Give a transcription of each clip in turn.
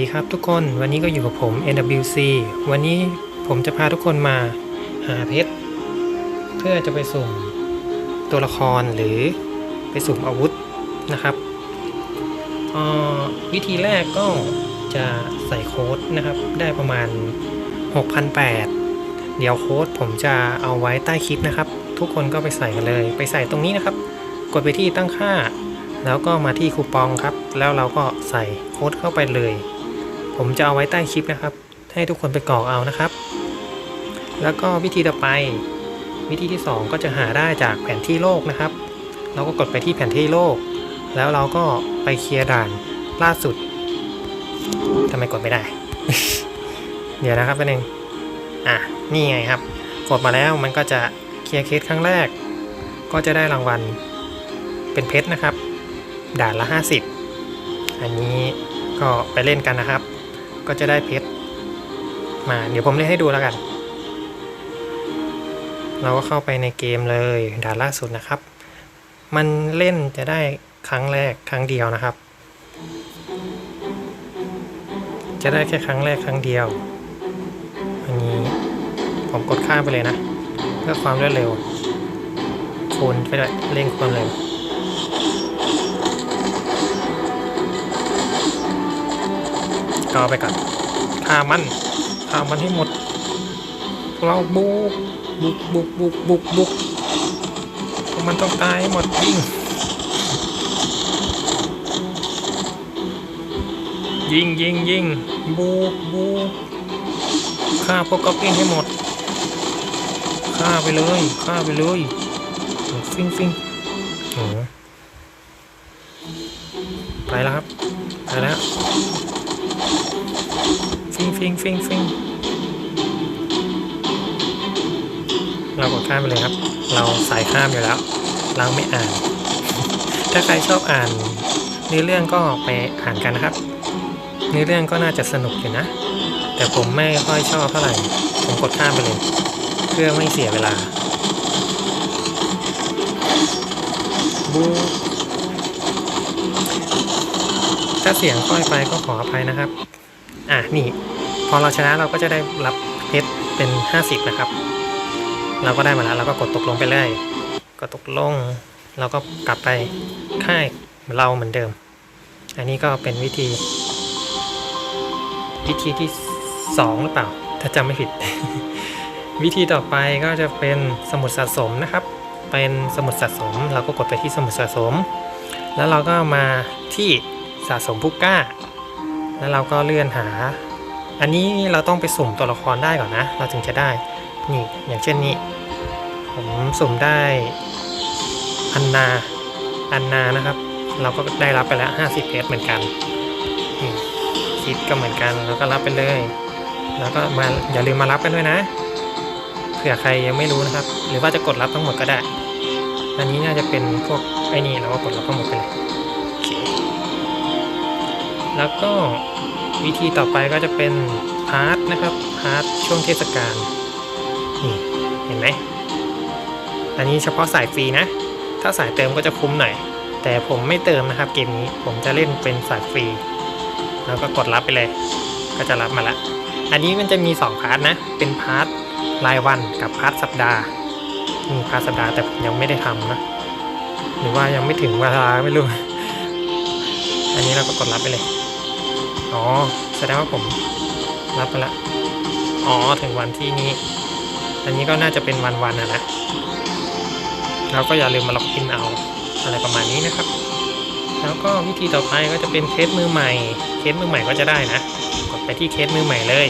ดีครับทุกคนวันนี้ก็อยู่กับผม NWC วันนี้ผมจะพาทุกคนมาหาเพชร เพื่อจะไปสุ่มตัวละครหรือไปสุ่มอาวุธนะครับออวิธีแรกก็จะใส่โค้ดนะครับ ได้ประมาณ 6,800 เดี๋ยวโค้ดผมจะเอาไว้ใต้คลิปนะครับ ทุกคนก็ไปใส่กันเลย ไปใส่ตรงนี้นะครับ กดไปที่ตั้งค่าแล้วก็มาที่คูปองครับ แล้วเราก็ใส่โค้ดเข้าไปเลย ผมจะเอาไว้ใต้คลิปนะครับ ให้ทุกคนไปกรอกเอานะครับ แล้วก็วิธีต่อไป วิธีที่ 2 ก็จะหาได้จากแผนที่โลกนะครับ เราก็กดไปที่แผนที่โลก แล้วเราก็ไปเคลียร์ด่านล่าสุดทำไมกดไม่ได้ เดี๋ยวนะครับแป๊บนึงอะนี่ไงครับ กดมาแล้วมันก็จะเคลียร์เคสครั้งแรก ก็จะได้รางวัลเป็นเพชรนะครับ ด่านละ 50 อันนี้ก็ไปเล่นกันนะครับ ก็จะได้เพชรมา เดี๋ยวผมเล่นให้ดูแล้วกัน เราก็เข้าไปในเกมเลยด่านล่าสุดนะครับ มันเล่นจะได้ครั้งแรกครั้งเดียวนะครับ จะได้แค่ครั้งแรกครั้งเดียว อันนี้ผมกดข้ามไปเลยนะ เพื่อความรวดเร็วคูณไปด้วยเร่งความเร็ว เอาไปก่อนฆ่ามันฆ่ามันให้หมด เราบุกบุกบุกบุกบุกบุกมันต้องตายให้หมดยิงยิงยิงยิงบุกบุกฆ่าพวกก๊อปปิ้งให้หมดฆ่าไปเลยฆ่าไปเลยฟิงฟิงโอ้ไปแล้วครับ ไปแล้ว ฟิงฟิงฟิงฟิงเรากดข้ามไปเลยครับ เราสายข้ามอยู่แล้ว เราไม่อ่าน ถ้าใครชอบอ่านเนื้อเรื่องก็ไปอ่านกันนะครับเนื้อเรื่องก็น่าจะสนุกอยู่นะ แต่ผมไม่ค่อยชอบเท่าไหร่ ผมกดข้ามไปเลย เพื่อไม่เสียเวลาบูถ้าเสียงค่อยไปก็ขออภัยนะครับ อะนี่ พอเราชนะเราก็จะได้รับเพชรเป็น 50 นะครับ เราก็ได้มาแล้วเราก็กดตกลงไปเลยกดตกลงเราก็กลับไปค่ายเราเหมือนเดิม อันนี้ก็เป็นวิธี วิธีที่ 2 หรือเปล่า ถ้าจำไม่ผิด วิธีต่อไปก็จะเป็นสมุดสะสมนะครับ เป็นสมุดสะสม เราก็กดไปที่สมุดสะสม แล้วเราก็มาที่ สะสมผู้กล้า แล้วเราก็เลื่อนหา อันนี้เราต้องไปสุ่มตัวละครได้ก่อนนะ เราถึงจะได้ นี่อย่างเช่นนี้ ผมสุ่มได้อันนา อันนานะครับ เราก็ได้รับไปแล้ว50เพชรเหมือนกันนี่คิดก็เหมือนกันแล้วก็รับไปเลย แล้วก็มาอย่าลืมมารับกันด้วยนะ เผื่อใครยังไม่รู้นะครับ หรือว่าจะกดรับทั้งหมดก็ได้ อันนี้น่าจะเป็นพวกไอ้นี่เราก็กดรับทั้งหมดไปเลย แล้วก็วิธีต่อไปก็จะเป็นพาร์ทนะครับพาร์ทช่วงเทศกาลนี่เห็นไหมอันนี้เฉพาะสายฟรีนะ ถ้าสายเติมก็จะคุ้มหน่อย แต่ผมไม่เติมนะครับเกมนี้ผมจะเล่นเป็นสายฟรี แล้วก็กดรับไปเลย ก็จะรับมาละ อันนี้มันจะมี 2 พาร์ทนะ เป็นพาร์ทรายวันกับพาร์ทสัปดาห์นี่พาร์ทสัปดาห์แต่ผมยังไม่ได้ทำนะ หรือว่ายังไม่ถึงเวลาไม่รู้ อันนี้เราก็กดรับไปเลย อ๋อ แสดงว่าผมรับไปละ อ๋อ ถึงวันที่นี้ อันนี้ก็น่าจะเป็นวันวันนะนะเราก็อย่าลืมมาล็อกอินเอา อะไรประมาณนี้นะครับ แล้วก็วิธีต่อไปก็จะเป็นเคสมือใหม่ เคสมือใหม่ก็จะได้นะ กดไปที่เคสมือใหม่เลย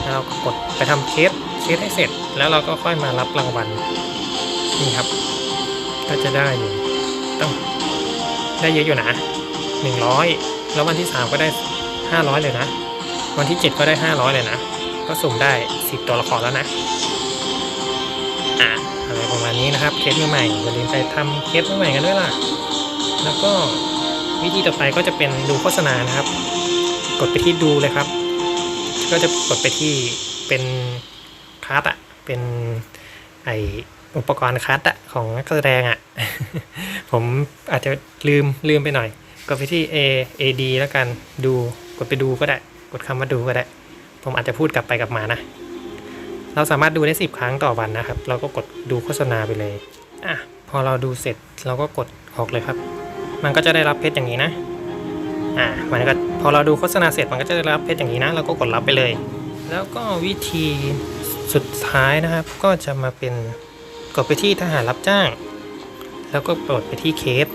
แล้วเราก็กดไปทำเคส เคสให้เสร็จ แล้วเราก็ค่อยมารับรางวัล นี่ครับ ก็จะได้อยู่ต้องได้เยอะอยู่นะหนึ่งร้อยแล้ววันที่สามก็ได้ 500 เลยนะ วันที่ 7 ก็ได้ 500 เลยนะ ก็สุ่มได้ 10 ตัวละครแล้วนะ อะอะไรประมาณนี้นะครับเคสใหม่อย่าลืมไปทำเคสใหม่กันด้วยล่ะ แล้วก็วิธีต่อไปก็จะเป็นดูโฆษณานะครับ กดไปที่ดูเลยครับ ก็จะกดไปที่เป็นคัสอะเป็นไออุปกรณ์คัสอะของนักแสดงอะผมอาจจะลืมลืมไปหน่อย กดไปที่ A A D แล้วกันดู กดไปดูก็ได้ กดคำว่าดูก็ได้ ผมอาจจะพูดกลับไปกลับมานะ เราสามารถดูได้ 10 ครั้งต่อวันนะครับ เราก็กดดูโฆษณาไปเลยอะพอเราดูเสร็จเราก็กดออกเลยครับ มันก็จะได้รับเพชรอย่างนี้นะอะมันก็พอเราดูโฆษณาเสร็จมันก็จะได้รับเพชรอย่างนี้นะ เราก็กดรับไปเลย แล้วก็วิธีสุดท้ายนะครับ ก็จะมาเป็นกดไปที่ทหารรับจ้าง แล้วก็กดไปที่เคส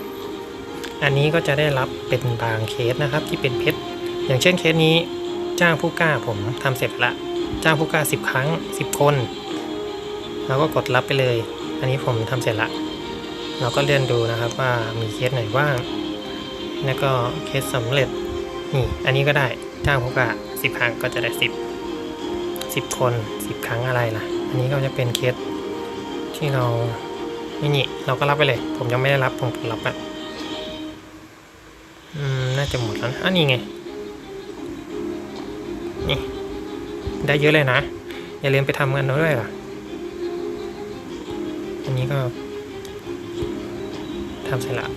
อันนี้ก็จะได้รับเป็นบางเคสนะครับที่เป็นเพชร อย่างเช่นเคสนี้จ้างผู้กล้าผมทำเสร็จละ จ้างผู้กล้า 10 ครั้ง 10 คน เราก็กดรับไปเลย อันนี้ผมทำเสร็จละ เราก็เลื่อนดูนะครับว่ามีเคสไหนบ้างแล้วก็เคสสำเร็จนี่อันนี้ก็ได้จ้างผู้กล้า 10 ครั้งก็จะได้ 10 10 คน 10 ครั้งอะไรล่ะ อันนี้ก็จะเป็นเคสที่เรานี่นี่เราก็รับไปเลย ผมยังไม่ได้รับผมกรับอะอืมน่าจะหมดแล้วนะอันนี้ไง ได้เยอะเลยนะ อย่าลืมไปทำกันด้วยล่ะ อันนี้ก็ทำเสร็จละ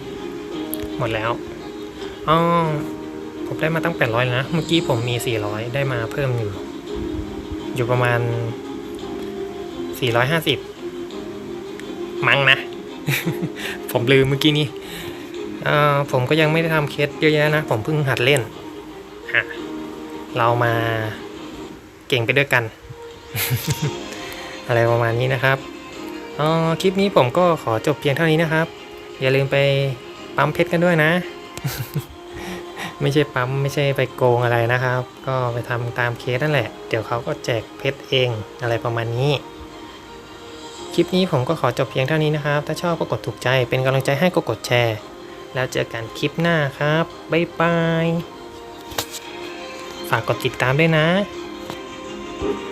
หมดแล้วอ๋อผมได้มาตั้งแปดร้อยนะ เมื่อกี้ผมมีสี่ร้อยได้มาเพิ่มอยู่ อยู่ประมาณสี่ร้อยห้าสิบมั้งนะ ผมลืมเมื่อกี้นี้ผมก็ยังไม่ได้ทำเคสเยอะแยะนะ ผมเพิ่งหัดเล่น เรามา เก่งไปด้วยกัน อะไรประมาณนี้นะครับอ๋อคลิปนี้ผมก็ขอจบเพียงเท่านี้นะครับ อย่าลืมไปปั๊มเพชรกันด้วยนะ ไม่ใช่ปั๊มไม่ใช่ไปโกงอะไรนะครับ ก็ไปทำตามเคสนั่นแหละ เดี๋ยวเขาก็แจกเพชรเองอะไรประมาณนี้ คลิปนี้ผมก็ขอจบเพียงเท่านี้นะครับ ถ้าชอบก็กดถูกใจเป็นกำลังใจให้ก็กดแชร์ แล้วเจอกันคลิปหน้าครับบ๊ายบายฝากกดติดตามด้วยนะ Thank you.